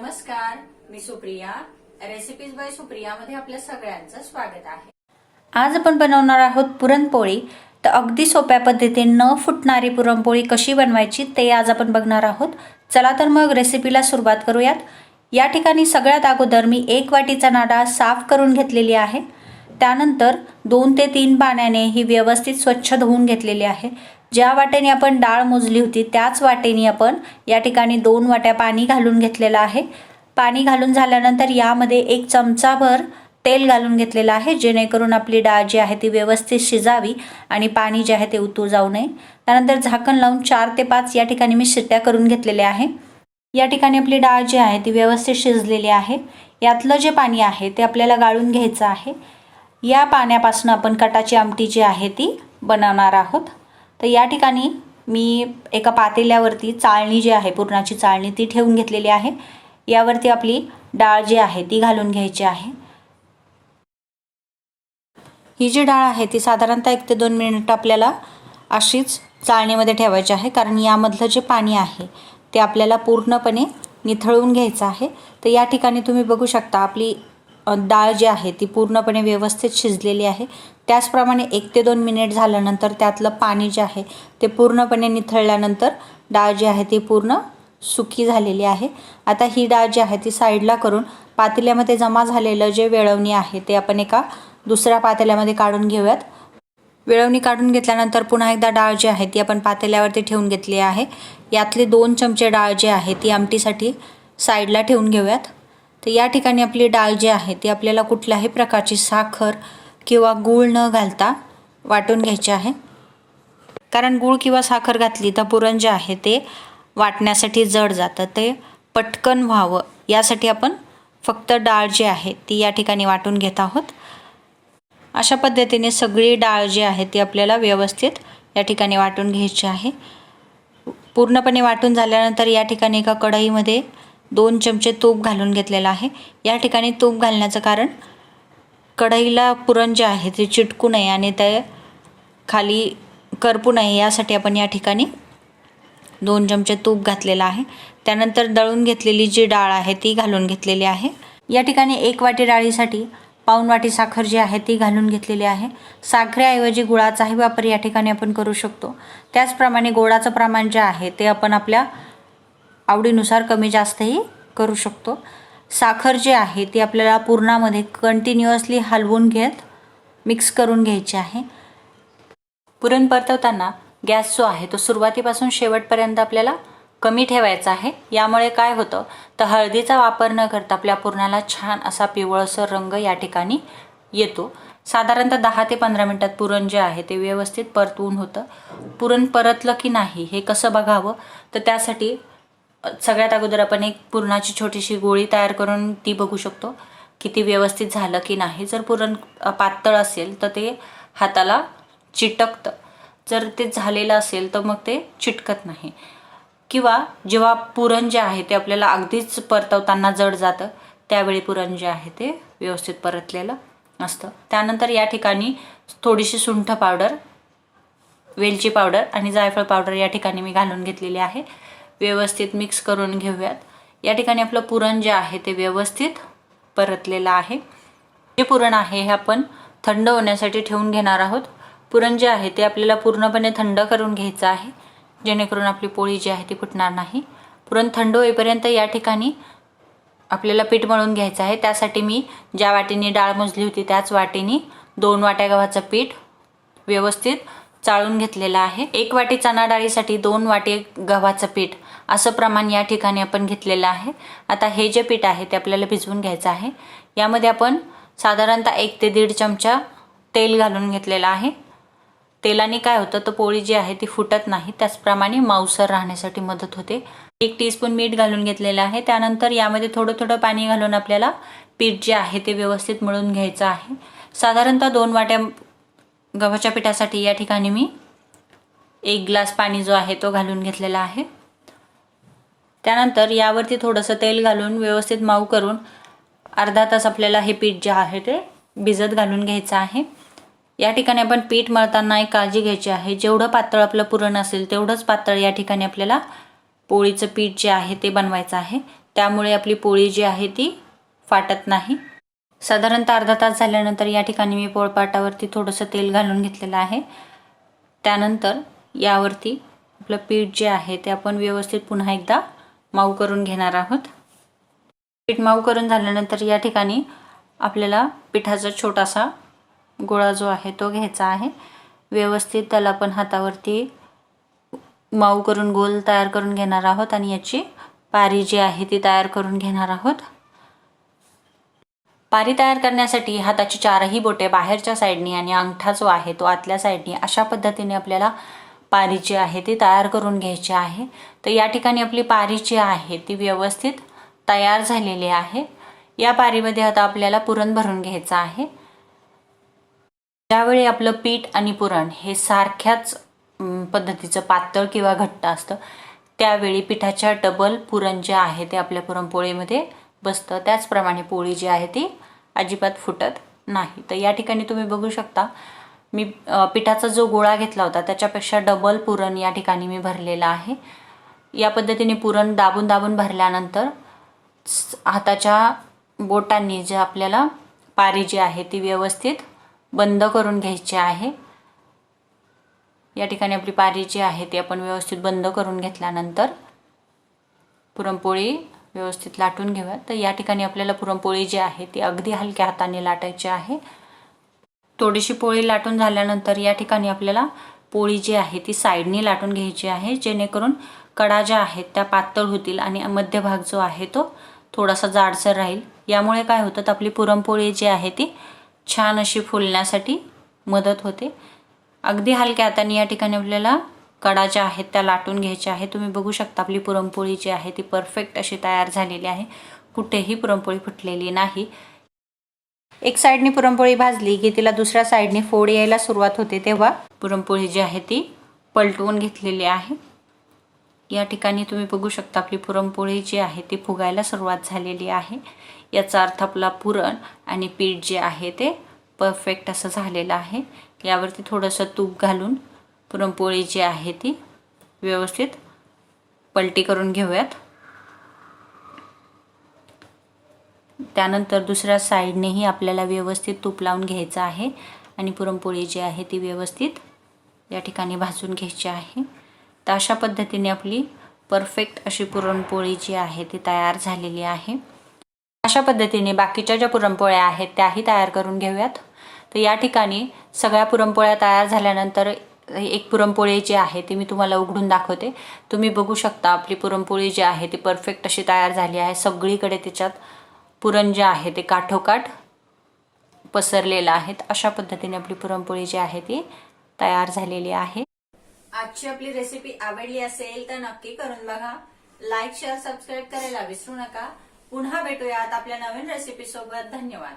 नमस्कार मी Supriya. Recipes by Supriya मध्ये आपल्या सगळ्यांचं स्वागत आहे. आज आपण बनवणार आहोत पुरणपोळी. तर अगदी सोप्या पद्धतीने न फुटणारी पुरणपोळी कशी बनवायची ते आज आपण बघणार आहोत. चला तर मग रेसिपीला सुरुवात करूयात. या ठिकाणी सगळ्यात अगोदर मी एक वाटी नाडा साफ करून घेतलेली आहे. त्यानंतर दोन ते तीन पाण्याने ही व्यवस्थित स्वच्छ धुवून घेतलेली आहे. ज्या वाटेने आपण डाळ मोजली होती त्याच वाटेने आपण या ठिकाणी दोन वाट्या पाणी घालून घेतलेलं आहे. पाणी घालून झाल्यानंतर यामध्ये एक चमचाभर तेल घालून घेतलेलं आहे जेणेकरून आपली डाळ जी आहे ती व्यवस्थित शिजावी आणि पाणी जे आहे ते उतू जाऊ नये. त्यानंतर झाकण लावून चार ते पाच या ठिकाणी मी शिट्ट्या करून घेतलेल्या आहे. या ठिकाणी आपली डाळ जी आहे ती व्यवस्थित शिजलेली आहे. यातलं जे पाणी आहे ते आपल्याला गाळून घ्यायचं आहे. या पाण्यापासून आपण कटाची आमटी जी आहे ती बनवणार आहोत. तर या ठिकाणी मी एका पातेल्यावरती चाळणी जी आहे पुरणाची चाळणी ती ठेवून घेतलेली आहे. यावरती आपली डाळ जी आहे ती घालून घ्यायची आहे. ही जी डाळ आहे ती साधारणतः एक ते दोन मिनिट आपल्याला अशीच चाळणीमध्ये ठेवायची आहे कारण यामधलं जे पाणी आहे ते आपल्याला पूर्णपणे निथळून घ्यायचं आहे. तर या ठिकाणी तुम्ही बघू शकता आपली डाळ जी आहे ती पूर्णपणे व्यवस्थित शिजलेली आहे. त्याचप्रमाणे एक ते दोन मिनिट झाल्यानंतर त्यातलं पाणी जे आहे ते पूर्णपणे निथळल्यानंतर डाळ जी आहे ती पूर्ण सुकी झालेली आहे. आता ही डाळ जी आहे ती साईडला करून पातेल्यामध्ये जमा झालेलं जे वेळवणी आहे ते आपण एका दुसऱ्या पातेल्यामध्ये काढून घेऊयात. वेळवणी काढून घेतल्यानंतर पुन्हा एकदा डाळ जी आहे ती आपण पातेल्यावरती ठेवून घेतली आहे. यातले दोन चमचे डाळ जी आहे ती आमटीसाठी साईडला ठेवून घेऊयात. तर या ठिकाणी आपली डाळ जी आहे ती आपल्याला कुठल्याही प्रकारची साखर किंवा गूळ न घालता वाटून घ्यायची आहे. कारण गूळ किंवा साखर घातली तर पुरण जे आहे ते वाटण्यासाठी जड जातं. ते पटकन व्हावं. यासाठी आपण फक्त डाळ जी आहे ती या ठिकाणी वाटून घेत आहोत. अशा पद्धतीने सगळी डाळ जी आहे ती आपल्याला व्यवस्थित या ठिकाणी वाटून घ्यायची आहे. पूर्णपणे वाटून झाल्यानंतर या ठिकाणी एका कढईमध्ये दोन चमचे तूप घालून घेतलेलं आहे. या ठिकाणी तूप घालण्याचं कारण कढईला पुरण जे आहे ते चिटकू नये आणि ते खाली करपू नये. यासाठी आपण या ठिकाणी दोन चमचे तूप घातलेलं आहे. त्यानंतर दळून घेतलेली जी डाळ आहे ती घालून घेतलेली आहे. या ठिकाणी एक वाटी डाळीसाठी पाऊण वाटी साखर जी आहे ती घालून घेतलेली आहे. साखरेऐवजी गुळाचाही वापर या ठिकाणी आपण करू शकतो. त्याचप्रमाणे गोडाचं प्रमाण जे आहे ते आपण आपल्या आवडीनुसार कमी जास्तही करू शकतो. साखर जी आहे ती आपल्याला पूर्णामध्ये कंटिन्युअसली हलवून घेत मिक्स करून घ्यायची आहे. पुरण परतवताना गॅस जो आहे तो सुरुवातीपासून शेवटपर्यंत आपल्याला कमी ठेवायचा आहे. यामुळे काय होतं तर हळदीचा वापर न करता आपल्या पुरणाला छान असा पिवळसर रंग या ठिकाणी येतो. साधारणतः दहा ते पंधरा मिनटात पुरण जे आहे ते व्यवस्थित परतवून होतं. पुरण परतलं की नाही हे कसं बघावं? तर त्यासाठी सगळ्यात अगोदर आपण एक पुरणाची छोटीशी गोळी तयार करून ती बघू शकतो की ती व्यवस्थित झालं की नाही. जर पुरण पातळ असेल तर ते हाताला चिटकतं. जर ते झालेलं असेल तर मग ते चिटकत नाही. किंवा जेव्हा पुरण जे आहे ते आपल्याला अगदीच परतवताना जड जातं त्यावेळी पुरण जे आहे ते व्यवस्थित परतलेलं असतं. त्यानंतर या ठिकाणी थोडीशी सुंठ पावडर वेलची पावडर आणि जायफळ पावडर या ठिकाणी मी घालून घेतलेली आहे. व्यवस्थित मिक्स करून घेऊयात. या ठिकाणी आपलं पुरण जे आहे ते व्यवस्थित परतलेलं आहे. जे पुरण आहे हे आपण थंड होण्यासाठी ठेवून घेणार आहोत. पुरण जे आहे ते आपल्याला पूर्णपणे थंड करून घ्यायचं आहे. जेणेकरून आपली पोळी जी आहे ती फुटणार नाही. पुरण थंड होईपर्यंत या ठिकाणी आपल्याला पीठ मळून घ्यायचं आहे. त्यासाठी मी ज्या वाटीने डाळ मोजली होती त्याच वाटीने दोन वाट्या गव्हाचं पीठ व्यवस्थित चाळून घेतलेलं आहे. एक वाटी चणा डाळीसाठी दोन वाटी गव्हाचं पीठ असं प्रमाण या ठिकाणी आपण घेतलेलं आहे. आता हे जे पीठ आहे ते आपल्याला भिजवून घ्यायचं आहे. यामध्ये आपण साधारणतः एक ते दीड चमचा तेल घालून घेतलेलं आहे. तेलाने काय होतं तर पोळी जी आहे ती फुटत नाही. त्याचप्रमाणे मांसर राहण्यासाठी मदत होते. एक टीस्पून मीठ घालून घेतलेलं आहे. त्यानंतर यामध्ये थोडं थोडं पाणी घालून आपल्याला पीठ जे आहे ते व्यवस्थित मळून घ्यायचं आहे. साधारणतः दोन वाट्या गव्हाच्या पिठासाठी या ठिकाणी मी एक ग्लास पाणी जो आहे तो घालून घेतलेला आहे. त्यानंतर यावरती थोडंसं तेल घालून व्यवस्थित माऊ करून अर्धा तास आपल्याला हे पीठ जे आहे ते भिजत घालून घ्यायचं आहे. या ठिकाणी आपण पीठ मळताना एक काळजी घ्यायची आहे. जेवढं पातळ आपलं पुरण असेल तेवढंच पातळ या ठिकाणी आपल्याला पोळीचं पीठ जे आहे ते बनवायचं आहे. त्यामुळे आपली पोळी जी आहे ती फाटत नाही. साधारणतः अर्धा तास झाल्यानंतर या ठिकाणी मी पोळपाटावरती थोडंसं तेल घालून घेतलेलं आहे. त्यानंतर यावरती आपलं पीठ जे आहे ते आपण व्यवस्थित पुन्हा एकदा मऊ करून घेणार आहोत. पीठ मऊ करून झाल्यानंतर या ठिकाणी आपल्याला पिठाचा छोटासा गोळा जो आहे तो घ्यायचा आहे. व्यवस्थित त्याला आपण हातावरती मऊ करून गोल तयार करून घेणार आहोत आणि याची पारी जी आहे ती तयार करून घेणार आहोत. पारी तयार करण्यासाठी हाताची चारही बोटे बाहेरच्या साईडनी आणि अंगठा जो आहे तो आतल्या साईडनी अशा पद्धतीने आपल्याला पारी जी आहे ती तयार करून घ्यायची आहे. तर या ठिकाणी आपली पारी जी आहे ती व्यवस्थित तयार झालेली आहे. या पारीमध्ये आता आपल्याला पुरण भरून घ्यायचं आहे. ज्यावेळी आपलं पीठ आणि पुरण हे सारख्याच पद्धतीचं पातळ किंवा घट्ट असतं त्यावेळी पिठाच्या डबल पुरण जे आहे ते आपल्या पुरणपोळीमध्ये बसतं. त्याचप्रमाणे पोळी जी आहे ती अजिबात फुटत नाही. तर या ठिकाणी तुम्ही बघू शकता मी पिठाचा जो गोळा घेतला होता त्याच्यापेक्षा डबल पुरण या ठिकाणी मी भरलेला आहे. या पद्धतीने पुरण दाबून दाबून भरल्यानंतर हाताच्या बोटांनी जे आपल्याला पारी जी आहे ती व्यवस्थित बंद करून घ्यायची आहे. या ठिकाणी आपली पारी जी आहे ती आपण व्यवस्थित बंद करून घेतल्यानंतर पुरणपोळी व्यवस्थित लाटून घेऊया. तर या ठिकाणी आपल्याला पुरणपोळी जी आहे ती अगदी हलक्या हाताने लाटायची आहे. थोडीशी पोळी लाटून झाल्यानंतर या ठिकाणी आपल्याला पोळी जी आहे ती साईडनी लाटून घ्यायची आहे. जेणेकरून कडा ज्या आहेत त्या पातळ होतील आणि मध्यभाग जो आहे तो थोडासा जाडसर राहील. यामुळे काय होतं तर आपली पुरणपोळी जी आहे ती छान अशी फुलण्यासाठी मदत होते. अगदी हलक्या हाताने या ठिकाणी आपल्याला कडा ज्या आहेत त्या लाटून घ्यायच्या आहे तुम्ही बघू शकता आपली पुरणपोळी जी आहे ती परफेक्ट अशी तयार झालेली आहे. कुठेही पुरणपोळी फुटलेली नाही. एक साईडने पुरणपोळी भाजली की तिला दुसऱ्या साईडने फोड यायला सुरुवात होते तेव्हा पुरणपोळी जी आहे ती पलटवून घेतलेली आहे. या ठिकाणी तुम्ही बघू शकता आपली पुरणपोळी जी आहे ती फुगायला सुरुवात झालेली आहे. याचा अर्थ आपला पुरण आणि पीठ जे आहे ते परफेक्ट असं झालेलं आहे. यावरती थोडंसं तूप घालून पुरणपोळी जी आहे ती व्यवस्थित पलटी करून घेऊयात. त्यानंतर दुसऱ्या साईडनेही आपल्याला व्यवस्थित तूप लावून घ्यायचं आहे आणि पुरणपोळी जी आहे ती व्यवस्थित या ठिकाणी भाजून घ्यायची आहे. तर अशा पद्धतीने आपली परफेक्ट अशी पुरणपोळी जी आहे ती तयार झालेली आहे. अशा पद्धतीने बाकीच्या ज्या पुरणपोळ्या आहेत त्याही तयार करून घेऊयात. तर या ठिकाणी सगळ्या पुरणपोळ्या तयार झाल्यानंतर एक पुरणपोळी जी आहे ती मी तुम्हाला उघडून दाखवते. तुम्ही बघू शकता आपली पुरणपोळी जी आहे ती परफेक्ट अशी तयार झाली आहे. सगळीकडे त्याच्यात पुरण जे आहे ते काठोकाठ पसरलेलं आहे अशा पद्धतीने आपली पुरणपोळी जी आहे ती तयार झालेली आहे. आजची आपली रेसिपी आवडली असेल तर नक्की करून बघा. लाईक शेअर सबस्क्राईब करायला विसरू नका. पुन्हा भेटूयात आपल्या नवीन रेसिपी सोबत. धन्यवाद.